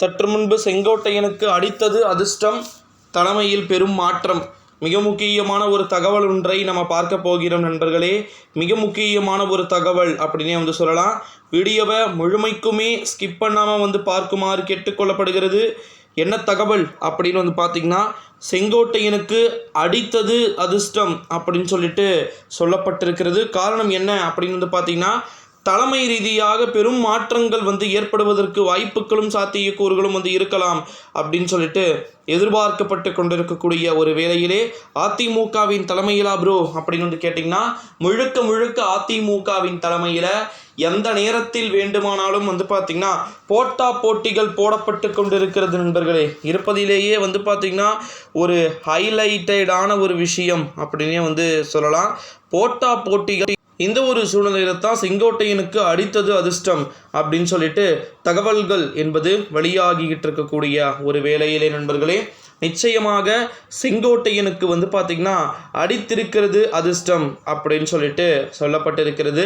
சற்று முன்பு செங்கோட்டையனுக்கு அடித்தது அதிர்ஷ்டம். தலைமையில் பெரும் மாற்றம். மிக முக்கியமான ஒரு தகவல் ஒன்றை நம்ம பார்க்க போகிறோம் நண்பர்களே. மிக முக்கியமான ஒரு தகவல் அப்படின்னே வந்து சொல்லலாம். வீடியோவை முழுமைக்குமே ஸ்கிப் பண்ணாமல் வந்து பார்க்குமாறு கேட்டுக்கொள்ளப்படுகிறது. என்ன தகவல் அப்படின்னு வந்து பார்த்தீங்கன்னா செங்கோட்டையனுக்கு அடித்தது அதிர்ஷ்டம் அப்படின்னு சொல்லிட்டு சொல்லப்பட்டிருக்கிறது. காரணம் என்ன அப்படின்னு வந்து பார்த்தீங்கன்னா தலைமை ரீதியாக பெரும் மாற்றங்கள் வந்து ஏற்படுவதற்கு வாய்ப்புகளும் சாத்தியக்கூறுகளும் வந்து இருக்கலாம் அப்படின்னு சொல்லிட்டு எதிர்பார்க்கப்பட்டு கொண்டிருக்கக்கூடிய ஒரு வேளையிலே அதிமுகவின் தலைமையிலா ப்ரோ அப்படின்னு வந்து கேட்டிங்கன்னா முழுக்க முழுக்க அதிமுகவின் தலைமையில் எந்த நேரத்தில் வேண்டுமானாலும் வந்து பார்த்திங்கன்னா போட்டா போட்டிகள் போடப்பட்டு கொண்டிருக்கிறது நண்பர்களே. இருப்பதிலேயே வந்து பார்த்திங்கன்னா ஒரு ஹைலைட்டடான ஒரு விஷயம் அப்படின்னே வந்து சொல்லலாம். போட்டா போட்டிகள் இந்த ஒரு சூழ்நிலையில தான் செங்கோட்டையனுக்கு அடித்தது அதிர்ஷ்டம் அப்படின்னு சொல்லிட்டு தகவல்கள் என்பது வெளியாகிக்கிட்டு இருக்கக்கூடிய ஒரு வேலையிலே நண்பர்களே. நிச்சயமாக செங்கோட்டையனுக்கு வந்து பார்த்திங்கன்னா அடித்திருக்கிறது அதிர்ஷ்டம் அப்படின்னு சொல்லிட்டு சொல்லப்பட்டிருக்கிறது.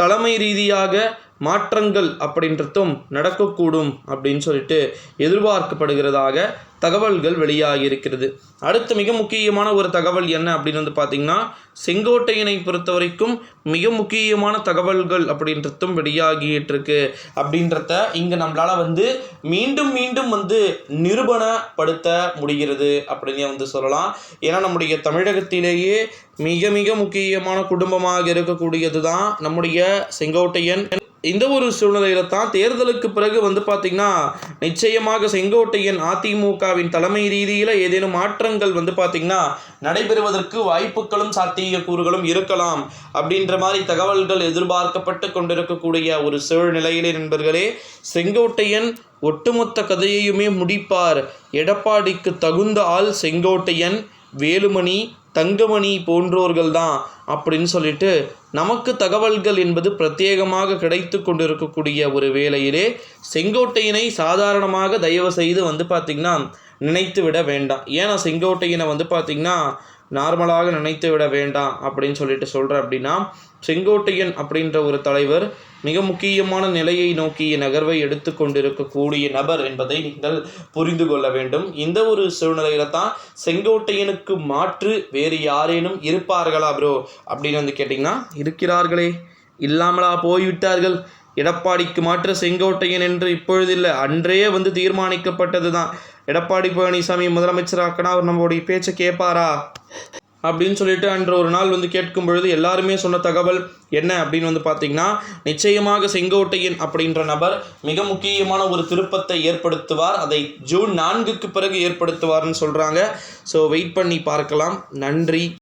தலைமை ரீதியாக மாற்றங்கள் அப்படின்றதும் நடக்கக்கூடும் அப்படின்னு சொல்லிட்டு எதிர்பார்க்கப்படுகிறதாக தகவல்கள் வெளியாகி இருக்கிறது அடுத்து மிக முக்கியமான ஒரு தகவல் என்ன அப்படின்னு வந்து பார்த்திங்கன்னா செங்கோட்டையனை பொறுத்த வரைக்கும் மிக முக்கியமான தகவல்கள் அப்படின்றதும் வெளியாகிட்டு இருக்கு அப்படின்றத இங்கே நம்மளால் வந்து மீண்டும் மீண்டும் வந்து நிரூபணப்படுத்த முடிகிறது அப்படின்னு வந்து சொல்லலாம். ஏன்னா நம்முடைய தமிழகத்திலேயே மிக மிக முக்கியமான குடும்பமாக இருக்கக்கூடியது தான் நம்முடைய செங்கோட்டையன் இந்த ஒரு சூழ்நிலையில தான் தேர்தலுக்கு பிறகு வந்து பார்த்திங்கன்னா நிச்சயமாக செங்கோட்டையன் அதிமுகவின் தலைமை ரீதியில் ஏதேனும் மாற்றங்கள் வந்து பார்த்திங்கன்னா நடைபெறுவதற்கு வாய்ப்புகளும் சாத்தியக்கூறுகளும் இருக்கலாம் அப்படின்ற மாதிரி தகவல்கள் எதிர்பார்க்கப்பட்டு கொண்டிருக்கக்கூடிய ஒரு சூழ்நிலையிலே நண்பர்களே செங்கோட்டையன் ஒட்டுமொத்த கதையையுமே முடிப்பார். எடப்பாடிக்கு தகுந்த ஆள் செங்கோட்டையன். வேலுமணி தங்கமணி போன்றோர்கள் தான் அப்படின்னு சொல்லிட்டு நமக்கு தகவல்கள் என்பது பிரத்யேகமாக கிடைத்து கொண்டிருக்கக்கூடிய ஒரு வேளையிலே செங்கோட்டையினை சாதாரணமாக தயவு செய்து வந்து பார்த்திங்கன்னா நினைத்து விட வேண்டாம். ஏன்னா செங்கோட்டையினை வந்து பார்த்திங்கன்னா நார்மலாக நினைத்து விட வேண்டாம் அப்படின்னு சொல்லிட்டு சொல்கிறேன் அப்படின்னா செங்கோட்டையன் அப்படின்ற ஒரு தலைவர் மிக முக்கியமான நிலையை நோக்கிய நகர்வை எடுத்து கொண்டிருக்கக்கூடிய நபர் என்பதை நீங்கள் புரிந்து கொள்ள வேண்டும். இந்த ஒரு சூழ்நிலையில தான் செங்கோட்டையனுக்கு மாற்று வேறு யாரேனும் இருப்பார்களா ப்ரோ அப்படின்னு வந்து கேட்டிங்கன்னா இருக்கிறார்களே இல்லாமலா போய்விட்டார்கள். எடப்பாடிக்கு மாற்று செங்கோட்டையன் என்று இப்பொழுதில்லை. அன்றே வந்து தீர்மானிக்கப்பட்டது தான் எடப்பாடி பழனிசாமி முதலமைச்சராக்கனா அவர் நம்மளுடைய பேச்சை கேட்பாரா? அப்படின்னு சொல்லிட்டு அன்று ஒரு நாள் வந்து கேட்கும் பொழுது எல்லாருமே சொன்ன தகவல் என்ன அப்படின்னு வந்து பார்த்தீங்கன்னா நிச்சயமாக செங்கோட்டையன் அப்படின்ற நபர் மிக முக்கியமான ஒரு திருப்பத்தை ஏற்படுத்துவார். அதை ஜூன் நான்குக்கு பிறகு ஏற்படுத்துவார்னு சொல்கிறாங்க ஸோ வெயிட் பண்ணி பார்க்கலாம். நன்றி.